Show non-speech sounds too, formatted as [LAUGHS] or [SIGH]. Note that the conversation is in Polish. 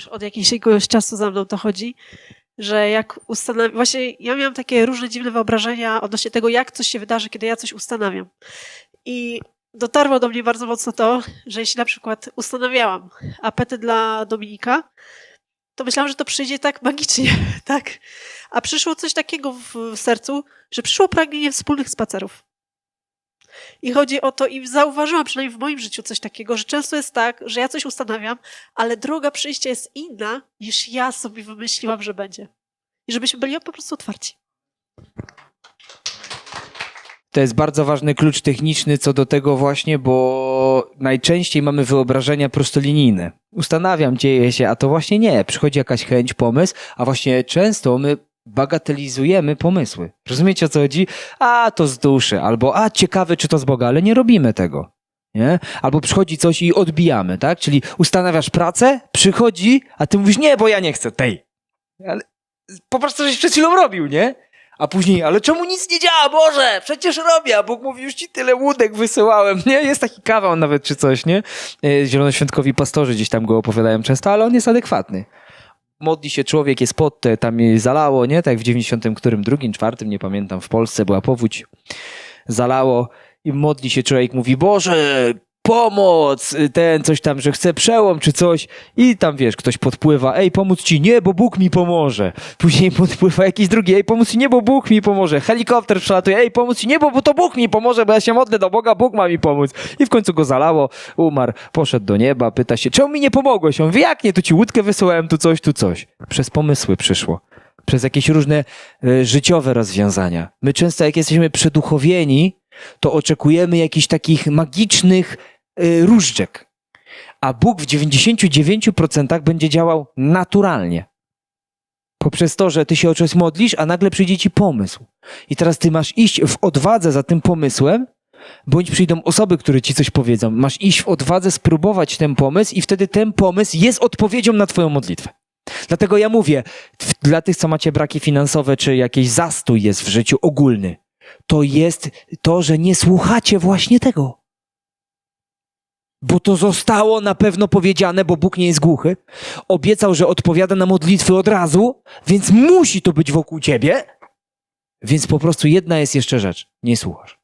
już od jakiegoś czasu za mną to chodzi, że jak ustanawiam, właśnie ja miałam takie różne dziwne wyobrażenia odnośnie tego, jak coś się wydarzy, kiedy ja coś ustanawiam. I dotarło do mnie bardzo mocno to, że jeśli na przykład ustanawiałam apetyt dla Dominika, to myślałam, że to przyjdzie tak magicznie, [LAUGHS] tak? A przyszło coś takiego w sercu, że przyszło pragnienie wspólnych spacerów. I chodzi o to, i zauważyłam przynajmniej w moim życiu coś takiego, że często jest tak, że ja coś ustanawiam, ale droga przyjścia jest inna, niż ja sobie wymyśliłam, że będzie. I żebyśmy byli po prostu otwarci. To jest bardzo ważny klucz techniczny co do tego właśnie, bo najczęściej mamy wyobrażenia prostolinijne. Ustanawiam, dzieje się, a to właśnie nie. Przychodzi jakaś chęć, pomysł, a właśnie często my bagatelizujemy pomysły. Rozumiecie o co chodzi? A, to z duszy, albo a, ciekawe czy to z Boga, ale nie robimy tego. Nie? Albo przychodzi coś i odbijamy, tak? Czyli ustanawiasz pracę, przychodzi, a ty mówisz, nie, bo ja nie chcę tej. Ale po prostu żeś przed chwilą robił, nie? A później, ale czemu nic nie działa, Boże? Przecież robię, a Bóg mówi, już ci tyle łódek wysyłałem, nie? Jest taki kawał nawet czy coś, nie? E, Zielonoświątkowi pastorzy gdzieś tam go opowiadają często, ale on jest adekwatny. Modli się człowiek, jest pod, te, tam jej zalało, nie? Tak w 90 którym, drugim, czwartym, nie pamiętam, w Polsce była powódź, zalało i modli się człowiek, mówi, Boże, pomoc, ten coś tam, że chce przełom czy coś i tam wiesz, ktoś podpływa, ej, pomóc ci, nie, bo Bóg mi pomoże. Później [LAUGHS] podpływa jakiś drugi, ej, pomóc ci, nie, bo Bóg mi pomoże. Helikopter przelatuje, ej, pomóc ci, nie, bo, to Bóg mi pomoże, bo ja się modlę do Boga, Bóg ma mi pomóc. I w końcu go zalało, umarł, poszedł do nieba, pyta się, czemu mi nie pomogłeś? On mówi, jak nie, tu ci łódkę wysyłałem, tu coś, tu coś. Przez pomysły przyszło. Przez jakieś różne e, życiowe rozwiązania. My często, jak jesteśmy przeduchowieni, to oczekujemy jakichś takich magicznych y, różdżek. A Bóg w 99% będzie działał naturalnie. Poprzez to, że ty się o coś modlisz, a nagle przyjdzie ci pomysł. I teraz ty masz iść w odwadze za tym pomysłem, bądź przyjdą osoby, które ci coś powiedzą. Masz iść w odwadze, spróbować ten pomysł i wtedy ten pomysł jest odpowiedzią na twoją modlitwę. Dlatego ja mówię, dla tych, co macie braki finansowe, czy jakiś zastój jest w życiu ogólny, to jest to, że nie słuchacie właśnie tego. Bo to zostało na pewno powiedziane, bo Bóg nie jest głuchy. Obiecał, że odpowiada na modlitwy od razu, więc musi to być wokół ciebie. Więc po prostu jedna jest jeszcze rzecz. Nie słuchasz.